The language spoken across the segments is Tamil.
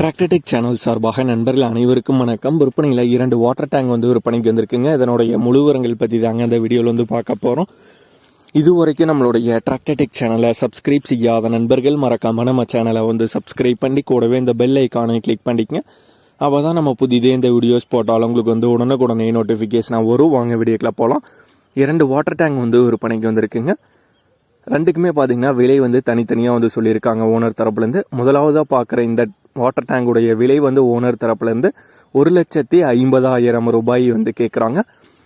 டிராக்டர்டெக் சேனல் சார்பாக நண்பர்கள் அனைவருக்கும் வணக்கம். விற்பனையில் இரண்டு வாட்டர் டேங்க் வந்து விற்பனைக்கு வந்திருக்குங்க. இதனுடைய முழுவரங்கள் பற்றி தாங்க இந்த வீடியோவில் வந்து பார்க்க போகிறோம் இது வரைக்கும் நம்மளுடைய டிராக்டர்டெக் சேனலை சப்ஸ்கிரைப் செய்யாத நண்பர்கள் மறக்காம நம்ம சேனலை வந்து சப்ஸ்கிரைப் பண்ணி கூடவே இந்த பெல் ஐக்கானை கிளிக் பண்ணிக்கங்க. அப்போ தான் நம்ம புதிதே இந்த வீடியோஸ் போட்டாலும் உங்களுக்கு வந்து உடனுக்குடனே நோட்டிஃபிகேஷனாக வரும். வாங்க வீடியோக்கில் போகலாம் இரண்டு வாட்டர் டேங்க் வந்து விற்பனைக்கு வந்திருக்குங்க. ரெண்டுக்குமே பார்த்தீங்கன்னா விலை வந்து தனித்தனியாக வந்து சொல்லியிருக்காங்க. ஓனர் தரப்புலேருந்து முதலாவதாக பார்க்குற இந்த வாட்டர் டேங்குடைய விலை வந்து ஓனர் தரப்புலேருந்து ஒரு லட்சத்தி ஐம்பதாயிரம் ரூபாய் வந்து கேட்குறாங்க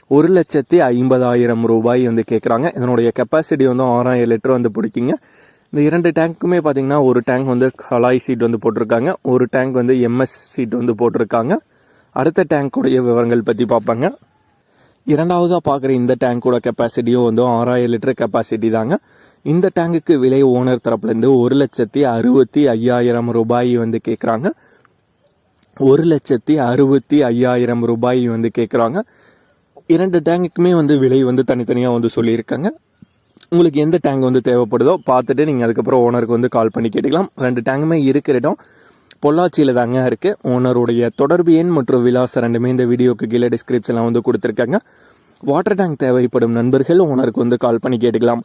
ஒரு லட்சத்தி ஐம்பதாயிரம் ரூபாய் வந்து கேட்குறாங்க இதனுடைய கெப்பாசிட்டி வந்து ஆறாயிரம் லிட்டர் வந்து பிடிக்குங்க. இந்த இரண்டு டேங்க்குமே பார்த்தீங்கன்னா ஒரு டேங்க் வந்து கலாய் சீட் வந்து போட்டிருக்காங்க. ஒரு டேங்க் வந்து எம்எஸ் சீட் வந்து போட்டிருக்காங்க. அடுத்த டேங்க்குடைய விவரங்கள் பற்றி பார்ப்பாங்க. இரண்டாவதாக பார்க்குற இந்த டேங்க்கோட கெப்பாசிட்டியும் வந்து ஆறாயிரம் லிட்டர் கெப்பாசிட்டி தாங்க. இந்த டேங்குக்கு விலை ஓனர் தரப்புலேருந்து ஒரு லட்சத்தி அறுபத்தி ஐயாயிரம் ரூபாய் வந்து கேட்குறாங்க ஒரு லட்சத்தி அறுபத்தி ஐயாயிரம் ரூபாய் வந்து கேட்குறாங்க இரண்டு டேங்குக்குமே வந்து விலை வந்து தனித்தனியாக வந்து சொல்லியிருக்காங்க. உங்களுக்கு எந்த டேங்க் வந்து தேவைப்படுதோ பார்த்துட்டு நீங்கள் அதுக்கப்புறம் ஓனருக்கு வந்து கால் பண்ணி கேட்டுக்கலாம். ரெண்டு டேங்குமே இருக்கிற இடம் பொள்ளாச்சியில் தாங்க இருக்குது ஓனருடைய தொடர்பு எண் மற்றும் விலாசம் ரெண்டுமே இந்த வீடியோக்கு கீழே டிஸ்கிரிப்ஷனில் வந்து கொடுத்துருக்காங்க. வாட்டர் டேங்க் தேவைப்படும் நண்பர்கள் ஓனருக்கு வந்து கால் பண்ணி கேட்டுக்கலாம்.